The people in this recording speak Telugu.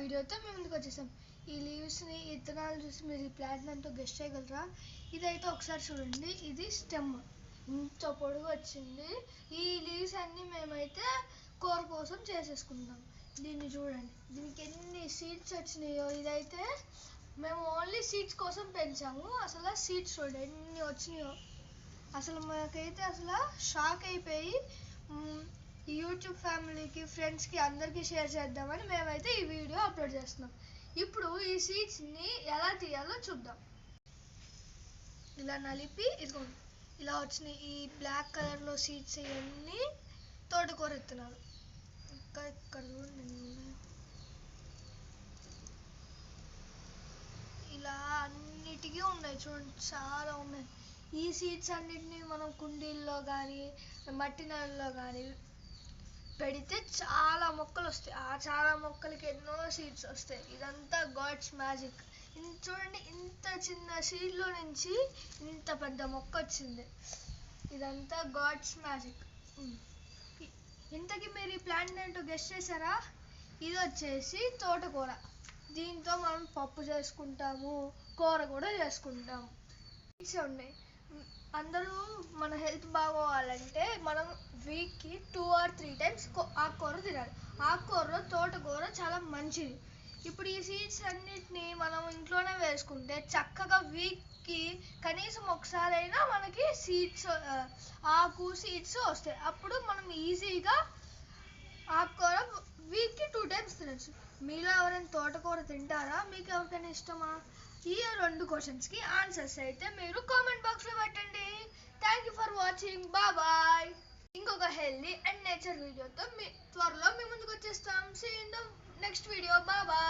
వీడియోతో మేము ముందుకు వచ్చేసాం. ఈ లీవ్స్ని ఇత్తనాలు చూసి మీరు ఈ ప్లాంట్ ఎంతో గెస్ట్ చేయగలరా? ఇదైతే ఒకసారి చూడండి. ఇది స్టెమ్ ఇంత పొడుగు వచ్చింది. ఈ లీవ్స్ అన్నీ మేమైతే కూర కోసం చేసేసుకుంటాం దీన్ని చూడండి. దీనికి ఎన్ని సీడ్స్ వచ్చినాయో ఇదైతే మేము ఓన్లీ సీడ్స్ కోసం పెంచాము. అసలు సీడ్స్ చూడండి ఎన్ని వచ్చినాయో. అసలు మాకైతే అసలు షాక్ అయిపోయి ఈ యూట్యూబ్ ఫ్యామిలీకి ఫ్రెండ్స్కి అందరికీ షేర్ చేద్దామని మేమైతే ఈ వీడియో అప్లోడ్ చేస్తున్నాం. ఇప్పుడు ఈ సీడ్స్ని ఎలా తీయాలో చూద్దాం. ఇలా నలిపి ఇదిగోండి. ఇలా వచ్చిన ఈ బ్లాక్ కలర్లో సీడ్స్ ఇవన్నీ తోటకూర విత్తనాలు. ఇంకా ఇక్కడ ఇలా అన్నిటికీ ఉన్నాయి చూడండి చాలా ఉన్నాయి. ఈ సీడ్స్ అన్నిటిని మనం కుండీల్లో కానీ మట్టి నెలల్లో కానీ పెడితే చాలా మొక్కలు వస్తాయి. ఆ చాలా మొక్కలకి ఎన్నో సీడ్స్ వస్తాయి. ఇదంతా గాడ్స్ మ్యాజిక్. చూడండి ఇంత చిన్న సీడ్లో నుంచి ఇంత పెద్ద మొక్క వచ్చింది. ఇదంతా గాడ్స్ మ్యాజిక్. ఇంతకీ మీరు ఈ ప్లాంట్ ఏంటో గెస్ట్ చేశారా? ఇది వచ్చేసి తోటకూర. దీంతో మనం పప్పు చేసుకుంటాము కూర కూడా చేసుకుంటాము. ఉన్నాయి. అందరూ మన హెల్త్ బాగోవాలంటే మనం వీక్కి టూ ఆర్ త్రీ టైమ్స్ ఆకుకూర తినాలి. ఆకుకూరలో తోటకూర చాలా మంచిది. ఇప్పుడు ఈ సీడ్స్ అన్నిటిని మనం ఇంట్లోనే వేసుకుంటే చక్కగా వీక్కి కనీసం ఒకసారైనా మనకి సీడ్స్ ఆకు సీడ్స్ వస్తాయి. అప్పుడు మనం ఈజీగా ఆకుకూర వీక్కి టూ టైమ్స్ తినచ్చు. మీలో ఎవరైనా తోటకూర తింటారా? మీకు ఎవరికైనా ఇష్టమా? ఈ రెండు క్వశ్చన్స్కి ఆన్సర్స్ అయితే మీరు కామెంట్ బాక్స్లో పెట్టండి. Thank you for watching bye ఇంకొక హెల్దీ అండ్ నేచర్ వీడియోతో మీ త్వరలో మీ ముందుకు వచ్చేస్తాం. See in the next video Baba